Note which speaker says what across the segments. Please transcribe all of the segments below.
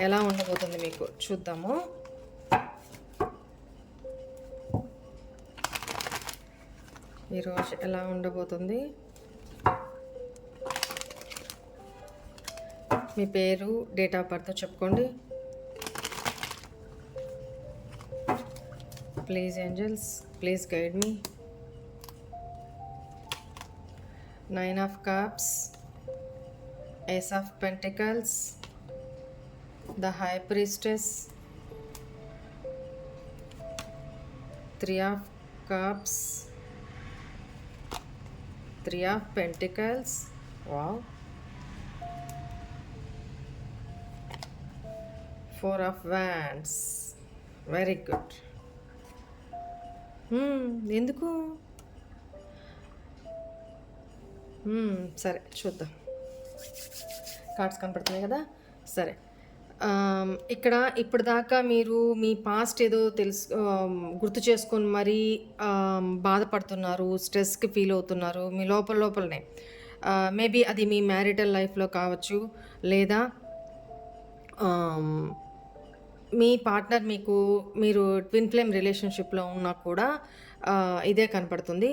Speaker 1: ఎలా ఉండబోతుంది మీకు? చూద్దాము. ఈరోజు ఎలా ఉండబోతుంది? మీ పేరు డేట్ ఆఫ్ బర్త్ చెప్పుకోండి. Please angels please guide me. Nine of cups ace of pentacles the high priestess three of cups three of pentacles wow four of wands very good ఎందుకు సరే చూద్దాం కార్డ్స్ కనపడుతున్నాయి కదా సరే ఇక్కడ ఇక్కడ ఇప్పటిదాకా మీరు మీ పాస్ట్ ఏదో తెలుసు గుర్తు చేసుకొని మరీ బాధపడుతున్నారు స్ట్రెస్కి ఫీల్ అవుతున్నారు మీ లోపల లోపలనే. మేబీ అది మీ మ్యారిటల్ లైఫ్లో కావచ్చు లేదా మీ పార్ట్నర్ మీకు మీరు ట్విన్ ఫ్లేమ్ రిలేషన్షిప్లో ఉన్నా కూడా ఇదే కనపడుతుంది.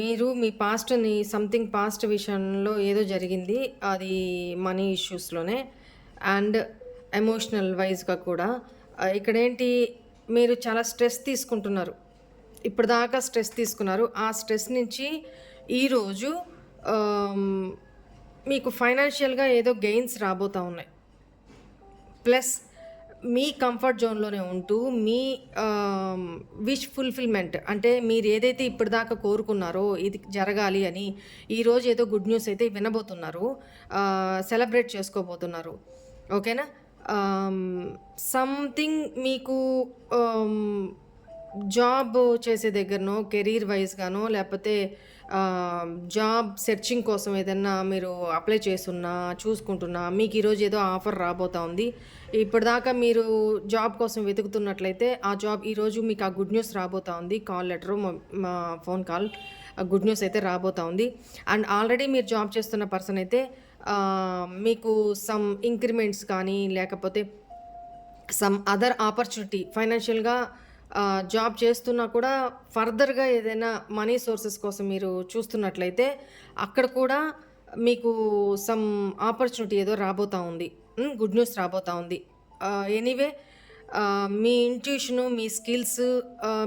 Speaker 1: మీరు మీ పాస్ట్ని సంథింగ్ పాస్ట్ విషయంలో ఏదో జరిగింది అది మనీ ఇష్యూస్లోనే అండ్ ఎమోషనల్ వైజ్గా కూడా ఇక్కడ ఇక్కడేంటి మీరు చాలా స్ట్రెస్ తీసుకుంటున్నారు. ఇప్పటిదాకా స్ట్రెస్ తీసుకున్నారు. ఆ స్ట్రెస్ నుంచి ఈరోజు మీకు ఫైనాన్షియల్గా ఏదో గెయిన్స్ రాబోతూ ఉన్నాయి. ప్లస్ మీ కంఫర్ట్ జోన్లోనే ఉంటూ మీ విష్ ఫుల్ఫిల్మెంట్ అంటే మీరు ఏదైతే ఇప్పటిదాకా కోరుకున్నారో ఇది జరగాలి అని ఈరోజు ఏదో గుడ్ న్యూస్ అయితే వినబోతున్నారు సెలబ్రేట్ చేసుకోబోతున్నారు. ఓకేనా? సంథింగ్ మీకు జాబ్ చేసే దగ్గరనో కెరీర్ వైజ్గానో లేకపోతే జాబ్ సెర్చింగ్ కోసం ఏదన్నా మీరు అప్లై చేస్తున్నా చూసుకుంటున్నా మీకు ఈరోజు ఏదో ఆఫర్ రాబోతా ఉంది. ఇప్పటిదాకా మీరు జాబ్ కోసం వెతుకుతున్నట్లయితే ఆ జాబ్ ఈరోజు మీకు ఆ గుడ్ న్యూస్ రాబోతా ఉంది. కాల్ లెటర్ మా ఫోన్ కాల్ గుడ్ న్యూస్ అయితే రాబోతా ఉంది. అండ్ ఆల్రెడీ మీరు జాబ్ చేస్తున్న పర్సన్ అయితే మీకు సమ్ ఇంక్రిమెంట్స్ కానీ లేకపోతే సమ్ అదర్ ఆపర్చునిటీ ఫైనాన్షియల్గా జాబ్ చేస్తున్నా కూడా ఫర్దర్గా ఏదైనా మనీ సోర్సెస్ కోసం మీరు చూస్తున్నట్లయితే అక్కడ కూడా మీకు సమ్ ఆపర్చునిటీ ఏదో రాబోతా ఉంది. గుడ్ న్యూస్ రాబోతా ఉంది. ఎనీవే మీ ఇంట్యూషను మీ స్కిల్స్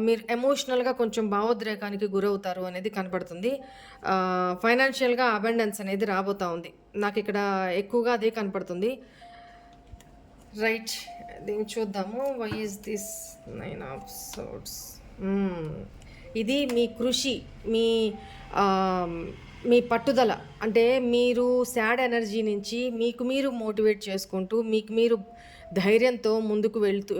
Speaker 1: మీరు ఎమోషనల్గా కొంచెం భావోద్రేకానికి గురవుతారు అనేది కనపడుతుంది. ఫైనాన్షియల్గా అబెండెన్స్ అనేది రాబోతా ఉంది. నాకు ఇక్కడ ఎక్కువగా అదే కనపడుతుంది. రైట్ దీన్ని చూద్దాము. Why is this nine of swords ఇది మీ కృషి మీ మీ పట్టుదల అంటే మీరు శాడ్ ఎనర్జీ నుంచి మీకు మీరు మోటివేట్ చేసుకుంటూ మీకు మీరు ధైర్యంతో ముందుకు వెళ్తూ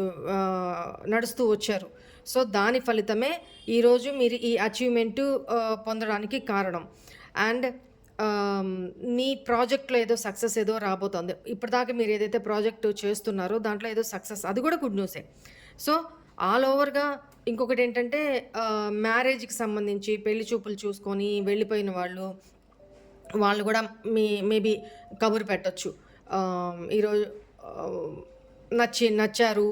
Speaker 1: నడుస్తూ వచ్చారు. సో దాని ఫలితమే ఈరోజు మీరు ఈ అచీవ్మెంట్ పొందడానికి కారణం. అండ్ మీ ప్రాజెక్ట్లో ఏదో సక్సెస్ ఏదో రాబోతోంది. ఇప్పటిదాకా మీరు ఏదైతే ప్రాజెక్ట్ చేస్తున్నారో దాంట్లో ఏదో సక్సెస్ అది కూడా గుడ్ న్యూసే. సో ఆల్ ఓవర్గా ఇంకొకటి ఏంటంటే మ్యారేజ్కి సంబంధించి పెళ్ళి చూపులు చూసుకొని వెళ్ళిపోయిన వాళ్ళు వాళ్ళు కూడా మీ మేబీ కబురు పెట్టచ్చు. ఈరోజు నచ్చి నచ్చారు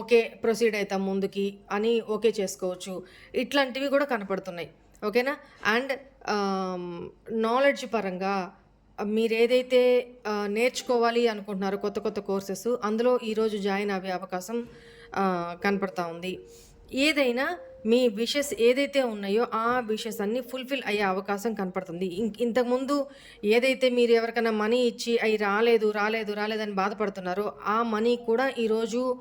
Speaker 1: ఓకే ప్రొసీడ్ అవుతాం ముందుకి అని ఓకే చేసుకోవచ్చు. ఇట్లాంటివి కూడా కనపడుతున్నాయి. ఓకేనా? అండ్ నాలెడ్జ్ పరంగా మీరు ఏదైతే నేర్చుకోవాలి అనుకుంటున్నారో కొత్త కొత్త కోర్సెస్ అందులో ఈరోజు జాయిన్ అయ్యే అవకాశం కనపడతా ఉంది. ఏదైనా మీ విషెస్ ఏదైతే ఉన్నాయో ఆ విషెస్ అన్నీ ఫుల్ఫిల్ అయ్యే అవకాశం కనపడుతుంది. ఇం- ఇంతకుముందు ఏదైతే మీరు ఎవరికైనా మనీ ఇచ్చి అవి రాలేదు రాలేదు రాలేదని బాధపడుతున్నారో ఆ మనీ కూడా ఈరోజు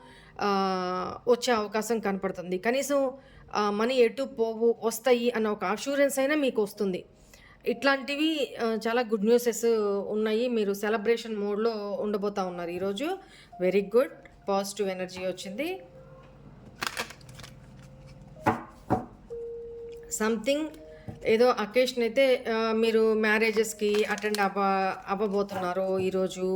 Speaker 1: వచ్చే అవకాశం కనపడుతుంది. కనీసం మనీ ఎటు పోవు వస్తాయి అన్న ఒక అష్యూరెన్స్ అయినా మీకు వస్తుంది. ఇట్లాంటివి చాలా గుడ్ న్యూసెస్ ఉన్నాయి. మీరు సెలబ్రేషన్ మోడ్లో ఉండబోతా ఉన్నారు ఈరోజు వెరీ గుడ్ పాజిటివ్ ఎనర్జీ వచ్చింది. సంథింగ్ ఏదో అకేషన్ అయితే మీరు మ్యారేజెస్కి అటెండ్ అవ్వ అవ్వబోతున్నారు ఈరోజు.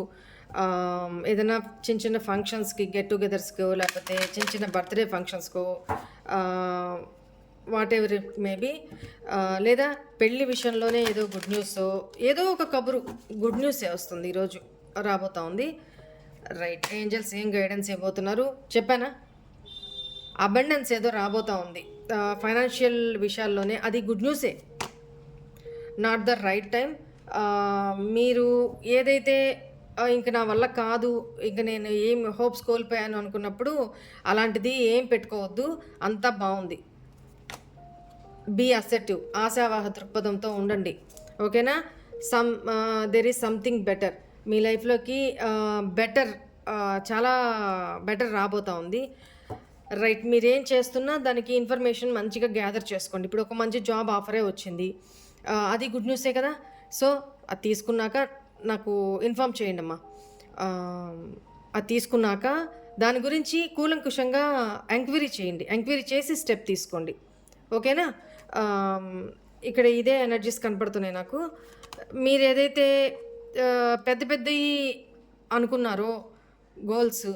Speaker 1: ఏదైనా చిన్న చిన్న ఫంక్షన్స్కి గెట్ టుగెదర్స్కో లేకపోతే చిన్న చిన్న బర్త్డే ఫంక్షన్స్కో వాట్ ఎవర్ మేబీ లేదా పెళ్ళి విషయంలోనే ఏదో గుడ్ న్యూస్ ఏదో ఒక కబురు గుడ్ న్యూసే వస్తుంది ఈరోజు రాబోతా ఉంది. రైట్ ఏంజల్స్ ఏం గైడెన్స్ ఇవ్వబోతున్నారు చెప్పానా? అబండెన్స్ ఏదో రాబోతా ఉంది. ఫైనాన్షియల్ విషయాల్లోనే. అది గుడ్ న్యూసే నాట్ ద రైట్ టైం మీరు ఏదైతే ఇంక నా వల్ల కాదు ఇంక నేను ఏం హోప్స్ కోల్పోయాను అనుకున్నప్పుడు అలాంటిది ఏం పెట్టుకోవద్దు. అంతా బాగుంది. బీ అసెటివ్ ఆశావాహ దృక్పథంతో ఉండండి. ఓకేనా some there is something better మీ లైఫ్లోకి బెటర్ చాలా బెటర్ రాబోతా ఉంది. రైట్ మీరేం చేస్తున్నా దానికి ఇన్ఫర్మేషన్ మంచిగా గ్యాదర్ చేసుకోండి. ఇప్పుడు ఒక మంచి జాబ్ ఆఫరే వచ్చింది. అది గుడ్ న్యూసే కదా? సో అది తీసుకున్నాక నాకు ఇన్ఫామ్ చేయండి అమ్మా. అది తీసుకున్నాక దాని గురించి కూలంకుషంగా ఎంక్వైరీ చేయండి. ఎంక్వైరీ చేసి స్టెప్ తీసుకోండి. ఓకేనా? ఇక్కడ ఇదే ఎనర్జీస్ కనపడుతున్నాయి నాకు. మీరు ఏదైతే పెద్ద పెద్దవి అనుకున్నారో గోల్స్.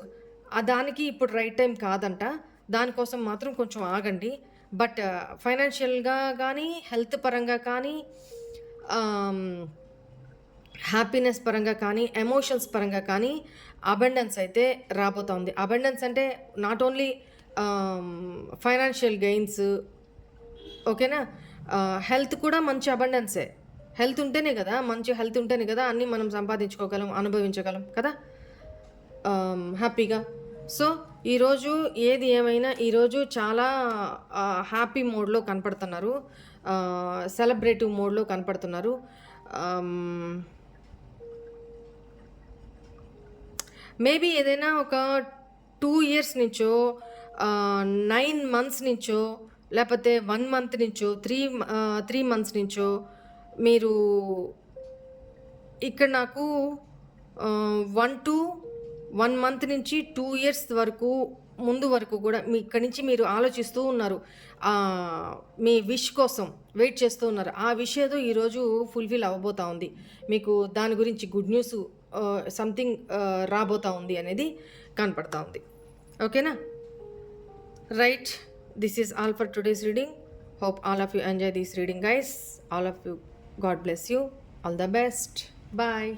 Speaker 1: ఆ దానికి ఇప్పుడు రైట్ టైం కాదంట. దానికోసం మాత్రం కొంచెం ఆగండి. బట్ ఫైనాన్షియల్గా కానీ హెల్త్ పరంగా కానీ హ్యాపీనెస్ పరంగా కానీ ఎమోషన్స్ పరంగా కానీ అబెండెన్స్ అయితే రాబోతోంది అబెండెన్స్ అంటే నాట్ ఓన్లీ ఫైనాన్షియల్ గెయిన్స్ ఓకేనా? హెల్త్ కూడా మంచి అబండెన్సే. హెల్త్ ఉంటేనే కదా మంచి హెల్త్ ఉంటేనే కదా అన్నీ మనం సంపాదించుకోగలం అనుభవించగలం కదా? హ్యాపీగా. సో ఈరోజు ఏది ఏమైనా ఈరోజు చాలా హ్యాపీ మోడ్లో కనపడుతున్నారు. సెలబ్రేటివ్ మోడ్లో కనపడుతున్నారు. మేబీ ఏదైనా ఒక టూ ఇయర్స్ నుంచో నైన్ మంత్స్ నుంచో లేకపోతే వన్ మంత్ నుంచో త్రీ త్రీ మంత్స్ నుంచో మీరు ఇక్కడ నాకు వన్ టు వన్ మంత్ నుంచి టూ ఇయర్స్ వరకు ముందు వరకు కూడా మీ ఇక్కడి నుంచి మీరు ఆలోచిస్తూ ఉన్నారు. మీ విష్ కోసం వెయిట్ చేస్తూ ఉన్నారు. ఆ విష్ ఏదో ఈరోజు ఫుల్ఫిల్ అవ్వబోతా ఉంది. మీకు దాని గురించి గుడ్ న్యూస్ సంథింగ్ రాబోతా ఉంది అనేది కనపడతా ఉంది. ఓకేనా? Right this is all for today's reading hope all of you enjoy this reading guys all of you god bless you all the best bye